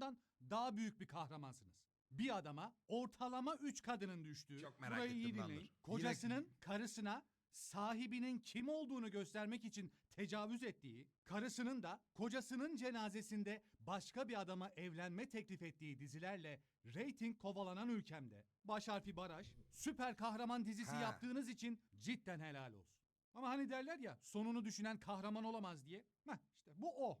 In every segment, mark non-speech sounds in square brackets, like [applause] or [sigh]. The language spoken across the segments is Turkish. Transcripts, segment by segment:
kahramandan daha büyük bir kahramansınız. Bir adama ortalama 3 kadının düştüğü, Çok merak burayı iyi ettim ben dinleyin, dur. kocasının karısına sahibinin kim olduğunu göstermek için tecavüz ettiği, karısının da kocasının cenazesinde başka bir adama evlenme teklif ettiği dizilerle reyting kovalanan ülkemde baş harfi baraj, süper kahraman dizisi Ha. yaptığınız için cidden helal olsun. Ama hani derler ya sonunu düşünen kahraman olamaz diye. Heh işte bu o.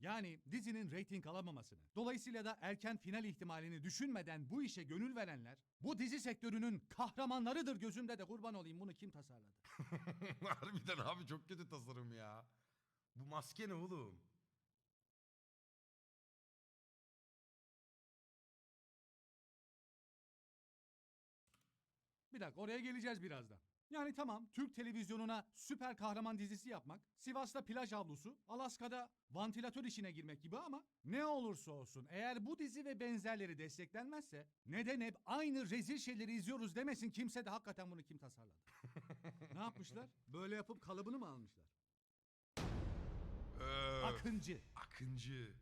Yani dizinin reyting alamamasını, dolayısıyla da erken final ihtimalini düşünmeden bu işe gönül verenler, bu dizi sektörünün kahramanlarıdır gözümde de kurban olayım bunu kim tasarladı? [laughs] Harbiden abi çok kötü tasarım ya. Bu maske ne oğlum? Bir dakika oraya geleceğiz birazdan. Yani tamam Türk televizyonuna süper kahraman dizisi yapmak, Sivas'ta plaj havlusu, Alaska'da vantilatör işine girmek gibi ama ne olursa olsun eğer bu dizi ve benzerleri desteklenmezse neden hep aynı rezil şeyleri izliyoruz demesin kimse de hakikaten bunu kim tasarladı? [laughs] ne yapmışlar? Böyle yapıp kalıbını mı almışlar? Öf, Akıncı. Akıncı.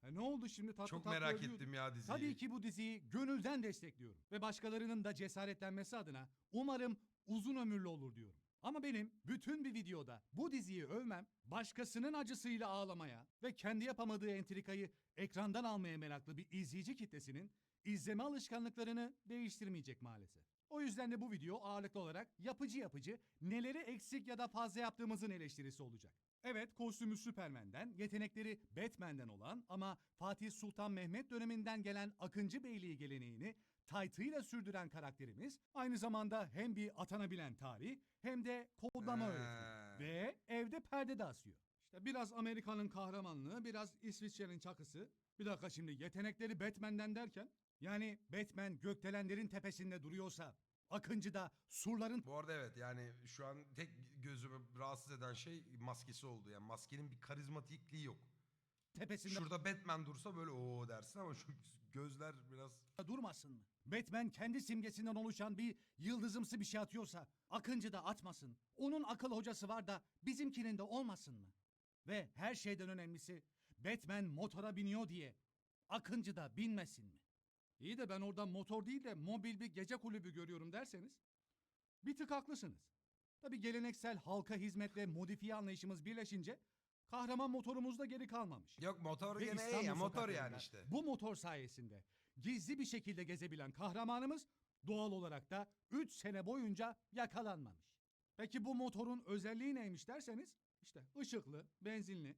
Ha, ne oldu şimdi tatlı Çok tatlı merak övüyordun. ettim ya diziyi. Tabii ki bu diziyi gönülden destekliyorum. Ve başkalarının da cesaretlenmesi adına umarım uzun ömürlü olur diyorum. Ama benim bütün bir videoda bu diziyi övmem, başkasının acısıyla ağlamaya ve kendi yapamadığı entrikayı ekrandan almaya meraklı bir izleyici kitlesinin izleme alışkanlıklarını değiştirmeyecek maalesef. O yüzden de bu video ağırlıklı olarak yapıcı yapıcı neleri eksik ya da fazla yaptığımızın eleştirisi olacak. Evet kostümü Süpermen'den, yetenekleri Batman'den olan ama Fatih Sultan Mehmet döneminden gelen Akıncı Beyliği geleneğini taytıyla sürdüren karakterimiz aynı zamanda hem bir atanabilen tarih hem de kodlama öğretmeni ve evde perde de asıyor. İşte biraz Amerika'nın kahramanlığı, biraz İsviçre'nin çakısı. Bir dakika şimdi yetenekleri Batman'den derken yani Batman gökdelenlerin tepesinde duruyorsa Akıncı da surların Bu arada evet yani şu an tek gözümü rahatsız eden şey maskesi oldu. Yani maskenin bir karizmatikliği yok. tepesinde Şurada Batman dursa böyle o dersin ama şu gözler biraz... durmasın mı? Batman kendi simgesinden oluşan bir yıldızımsı bir şey atıyorsa Akıncı da atmasın. Onun akıl hocası var da bizimkinin de olmasın mı? Ve her şeyden önemlisi Batman motora biniyor diye Akıncı da binmesin mi? İyi de ben orada motor değil de mobil bir gece kulübü görüyorum derseniz bir tık haklısınız. Tabi geleneksel halka hizmet ve modifiye anlayışımız birleşince kahraman motorumuz da geri kalmamış. Yok motor Ve gene iyi İstanbul ya motor sokaklarında yani işte. Bu motor sayesinde gizli bir şekilde gezebilen kahramanımız doğal olarak da 3 sene boyunca yakalanmamış. Peki bu motorun özelliği neymiş derseniz işte ışıklı, benzinli.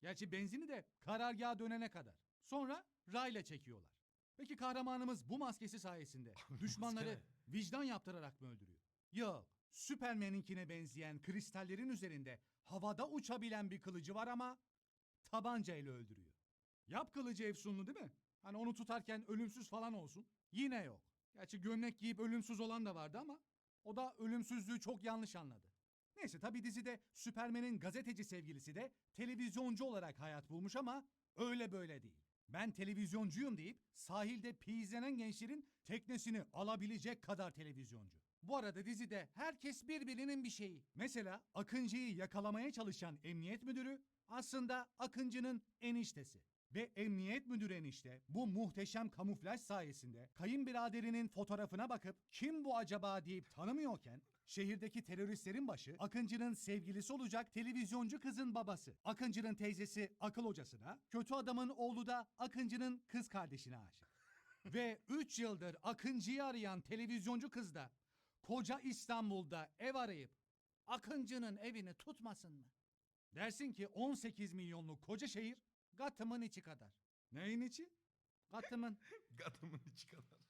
Gerçi benzini de karargaha dönene kadar. Sonra rayla çekiyorlar. Peki kahramanımız bu maskesi sayesinde [laughs] düşmanları vicdan yaptırarak mı öldürüyor? Yok. Süpermen'inkine benzeyen kristallerin üzerinde havada uçabilen bir kılıcı var ama tabanca ile öldürüyor. Yap kılıcı efsunlu değil mi? Hani onu tutarken ölümsüz falan olsun. Yine yok. Gerçi gömlek giyip ölümsüz olan da vardı ama o da ölümsüzlüğü çok yanlış anladı. Neyse tabi dizide Süpermen'in gazeteci sevgilisi de televizyoncu olarak hayat bulmuş ama öyle böyle değil. Ben televizyoncuyum deyip sahilde pizlenen gençlerin teknesini alabilecek kadar televizyoncu. Bu arada dizide herkes birbirinin bir şeyi. Mesela Akıncı'yı yakalamaya çalışan emniyet müdürü aslında Akıncı'nın eniştesi. Ve emniyet müdürü enişte bu muhteşem kamuflaj sayesinde kayınbiraderinin fotoğrafına bakıp kim bu acaba deyip tanımıyorken şehirdeki teröristlerin başı Akıncı'nın sevgilisi olacak televizyoncu kızın babası. Akıncı'nın teyzesi akıl hocasına, kötü adamın oğlu da Akıncı'nın kız kardeşine aşık. [laughs] Ve 3 yıldır Akıncı'yı arayan televizyoncu kız da koca İstanbul'da ev arayıp Akıncı'nın evini tutmasın mı? Dersin ki 18 milyonluk koca şehir Gatım'ın içi kadar. Neyin içi? Gatım'ın. [laughs] Gatımın içi kadar.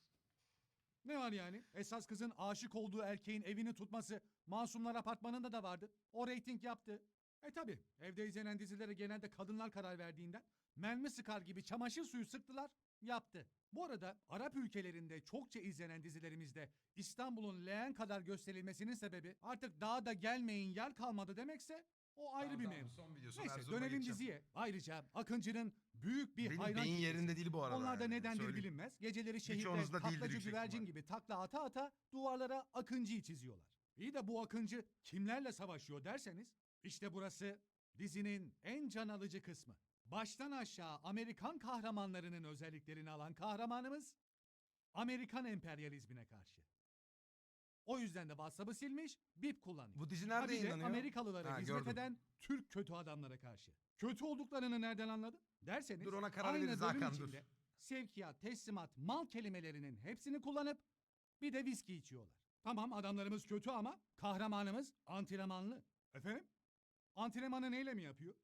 Ne var yani? Esas kızın aşık olduğu erkeğin evini tutması Masumlar Apartmanı'nda da vardı. O reyting yaptı. E tabi evde izlenen dizilere genelde kadınlar karar verdiğinden mermi sıkar gibi çamaşır suyu sıktılar yaptı. Bu arada Arap ülkelerinde çokça izlenen dizilerimizde İstanbul'un leğen kadar gösterilmesinin sebebi artık daha da gelmeyin yer kalmadı demekse o ayrı Tamam, bir tamam, mevzu. Son. Neyse Erzurum'a dönelim geçeceğim. diziye. Ayrıca Akıncı'nın büyük bir Benim hayran beyin kitlesi. yerinde değil bu arada. Onlar da yani, nedendir söyleyeyim. bilinmez. Geceleri şehirde da değildir taklacı yüksek güvercin ihtimal. gibi takla ata ata duvarlara Akıncı'yı çiziyorlar. İyi de bu Akıncı kimlerle savaşıyor derseniz işte burası dizinin en can alıcı kısmı. baştan aşağı Amerikan kahramanlarının özelliklerini alan kahramanımız Amerikan emperyalizmine karşı. O yüzden de WhatsApp'ı silmiş, BIP kullanıyor. Bu dizi nerede de yayınlanıyor? Amerikalılara Ha, hizmet gördüm. eden Türk kötü adamlara karşı. Kötü olduklarını nereden anladı? Derseniz Dur ona karar aynı veririz bölüm Hakan, dur. içinde sevkiyat, teslimat, mal kelimelerinin hepsini kullanıp bir de viski içiyorlar. Tamam adamlarımız kötü ama kahramanımız antrenmanlı. Efendim? Antrenmanı neyle mi yapıyor?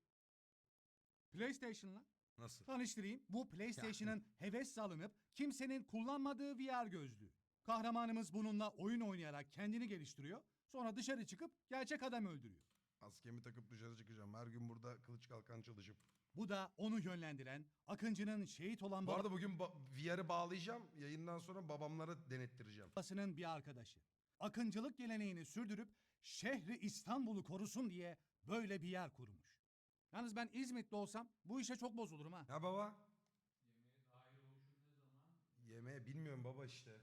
PlayStation'la. Nasıl? Tanıştırayım. Bu PlayStation'ın heves salınıp kimsenin kullanmadığı VR gözlüğü. Kahramanımız bununla oyun oynayarak kendini geliştiriyor. Sonra dışarı çıkıp gerçek adam öldürüyor. Maskemi takıp dışarı çıkacağım. Her gün burada kılıç kalkan çalışıp. Bu da onu yönlendiren, Akıncı'nın şehit olan Bu arada bugün ba- VR'ı bağlayacağım. Yayından sonra babamlara denettireceğim. babasının bir arkadaşı. Akıncılık geleneğini sürdürüp şehri İstanbul'u korusun diye böyle bir yer kurmuş. Yalnız ben İzmit'te olsam bu işe çok bozulurum ha. Ya baba? Yemeğe bilmiyorum baba işte.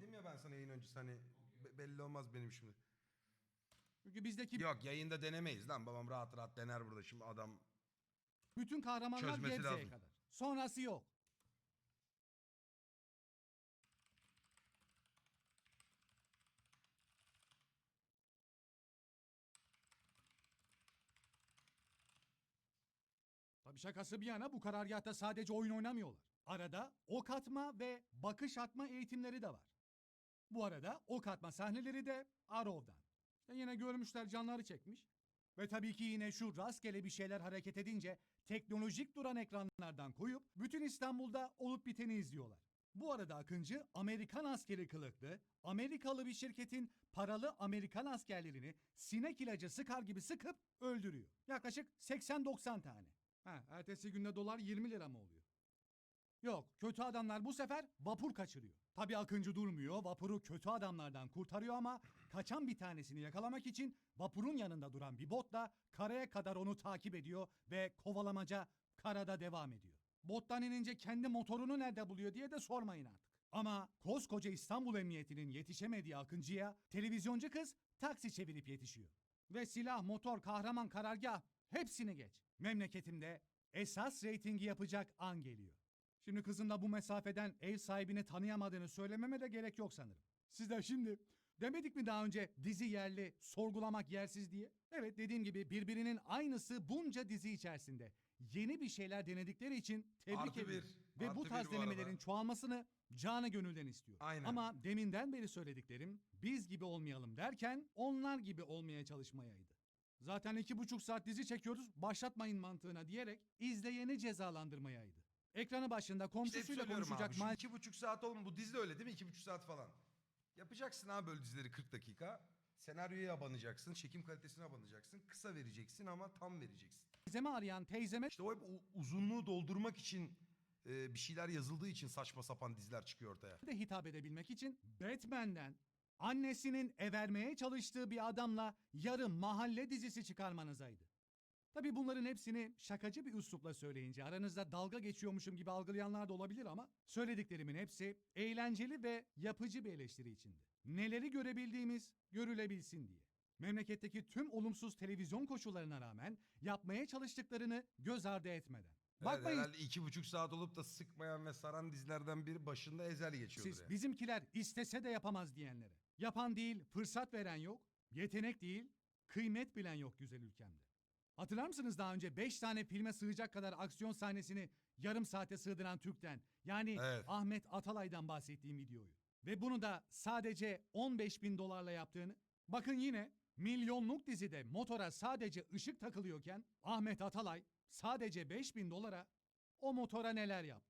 Dedim ya ben sana yayın öncesi hani be- belli olmaz benim şimdi. Çünkü bizdeki Yok yayında denemeyiz lan babam rahat rahat dener burada şimdi adam. bütün kahramanlar Çözmesi Gebze'ye lazım. kadar. Sonrası yok. Tabii şakası bir yana bu karargahta sadece oyun oynamıyorlar. Arada ok atma ve bakış atma eğitimleri de var. Bu arada ok atma sahneleri de Arrow'dan. İşte yine görmüşler canları çekmiş. Ve tabii ki yine şu rastgele bir şeyler hareket edince teknolojik duran ekranlardan koyup bütün İstanbul'da olup biteni izliyorlar. Bu arada Akıncı Amerikan askeri kılıklı, Amerikalı bir şirketin paralı Amerikan askerlerini sinek ilacı sıkar gibi sıkıp öldürüyor. Yaklaşık 80-90 tane. Ha, ertesi günde dolar 20 lira mı oluyor? Yok, kötü adamlar bu sefer vapur kaçırıyor. Tabii Akıncı durmuyor, vapuru kötü adamlardan kurtarıyor ama kaçan bir tanesini yakalamak için vapurun yanında duran bir botla karaya kadar onu takip ediyor ve kovalamaca karada devam ediyor. Bottan inince kendi motorunu nerede buluyor diye de sormayın artık. Ama koskoca İstanbul Emniyeti'nin yetişemediği Akıncı'ya televizyoncu kız taksi çevirip yetişiyor. Ve silah, motor, kahraman, karargah hepsini geç. Memleketimde esas reytingi yapacak an geliyor. Şimdi kızın da bu mesafeden ev sahibini tanıyamadığını söylememe de gerek yok sanırım. Sizler şimdi demedik mi daha önce dizi yerli, sorgulamak yersiz diye? Evet dediğim gibi birbirinin aynısı bunca dizi içerisinde. Yeni bir şeyler denedikleri için tebrik Artı bir. Ve Artı bu bir tarz bu arada. denemelerin çoğalmasını canı gönülden istiyor. Aynen. Ama deminden beri söylediklerim biz gibi olmayalım derken onlar gibi olmaya çalışmayaydı. Zaten iki buçuk saat dizi çekiyoruz başlatmayın mantığına diyerek izleyeni cezalandırmayaydı. Ekranı başında İşte hep komşusuyla söylüyorum konuşacak abi. Şu mal iki buçuk saat olma. Bu dizi de öyle değil mi? İki buçuk saat falan. Yapacaksın abi böyle dizileri 40 dakika. Senaryoya abanacaksın. Çekim kalitesine abanacaksın. Kısa vereceksin ama tam vereceksin. teyzemi arayan teyzeme İşte o hep u- uzunluğu doldurmak için e, bir şeyler yazıldığı için saçma sapan diziler çıkıyor ortaya. de hitap edebilmek için Batman'den annesinin evermeye çalıştığı bir adamla yarım mahalle dizisi çıkarmanızaydı. Tabii bunların hepsini şakacı bir üslupla söyleyince aranızda dalga geçiyormuşum gibi algılayanlar da olabilir ama söylediklerimin hepsi eğlenceli ve yapıcı bir eleştiri içindi. Neleri görebildiğimiz görülebilsin diye. Memleketteki tüm olumsuz televizyon koşullarına rağmen yapmaya çalıştıklarını göz ardı etmeden. Bakmayın. Bakmayın herhalde iki buçuk saat olup da sıkmayan ve saran dizilerden biri başında ezel geçiyordur Siz yani. bizimkiler istese de yapamaz diyenlere. Yapan değil, fırsat veren yok. Yetenek değil, kıymet bilen yok güzel ülkemde. Hatırlar mısınız daha önce 5 tane filme sığacak kadar aksiyon sahnesini yarım saate sığdıran Türk'ten yani Evet. Ahmet Atalay'dan bahsettiğim videoyu. Ve bunu da sadece 15 bin dolarla yaptığını. Bakın yine milyonluk dizide motora sadece ışık takılıyorken Ahmet Atalay sadece 5 bin dolara o motora neler yaptı.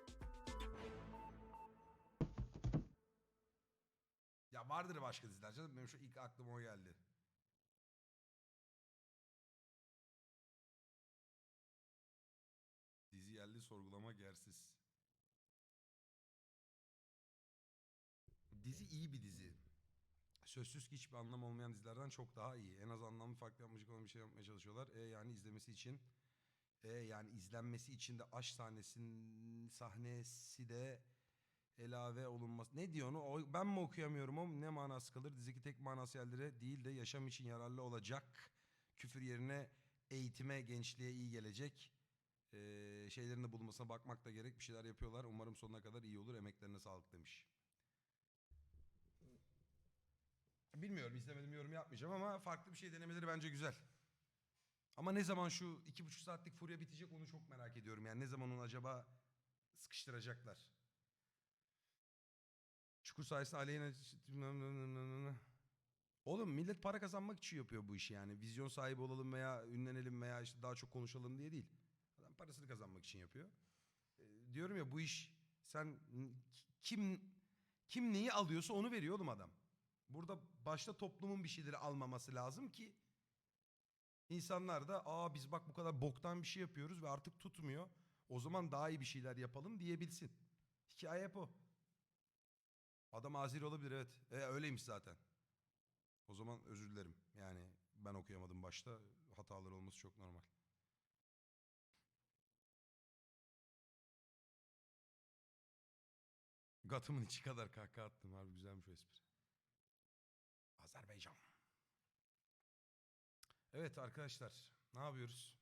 vardır başka diziler canım. Benim şu ilk aklıma o geldi. geldi sorgulamak yersiz. Dizi iyi bir dizi. Sözsüz ki hiçbir anlam olmayan dizilerden çok daha iyi. En az anlamlı farklı yapmayacak olan bir şey yapmaya çalışıyorlar. E yani izlemesi için e yani izlenmesi için de aşk sahnesinin sahnesi de elave olunması. Ne diyor onu? O- Ben mi okuyamıyorum o ne manası kalır? Dizideki tek manası yerlere değil de yaşam için yararlı olacak. Küfür yerine eğitime, gençliğe iyi gelecek. Ee, şeylerin de bulunmasına bakmak da gerek. Bir şeyler yapıyorlar. Umarım sonuna kadar iyi olur. Emeklerine sağlık demiş. Bilmiyorum izlemedim yorum yapmayacağım ama farklı bir şey denemeleri bence güzel. Ama ne zaman şu iki buçuk saatlik furya bitecek onu çok merak ediyorum. Yani ne zaman onu acaba sıkıştıracaklar. Çukur sayesinde aleyhine... Oğlum millet para kazanmak için yapıyor bu işi yani. Vizyon sahibi olalım veya ünlenelim veya işte daha çok konuşalım diye değil. Adam parasını kazanmak için yapıyor. Ee, diyorum ya bu iş sen kim kim neyi alıyorsa onu veriyor oğlum adam. Burada başta toplumun bir şeyleri almaması lazım ki insanlar da aa biz bak bu kadar boktan bir şey yapıyoruz ve artık tutmuyor. O zaman daha iyi bir şeyler yapalım diyebilsin. Hikaye hep o. Adam Azeri olabilir evet. E, öyleymiş zaten. O zaman özür dilerim. Yani ben okuyamadım başta. Hatalar olması çok normal. Gatımın içi kadar kahkaha attım. Harbi güzelmiş o espri. Azerbaycan. Evet arkadaşlar ne yapıyoruz?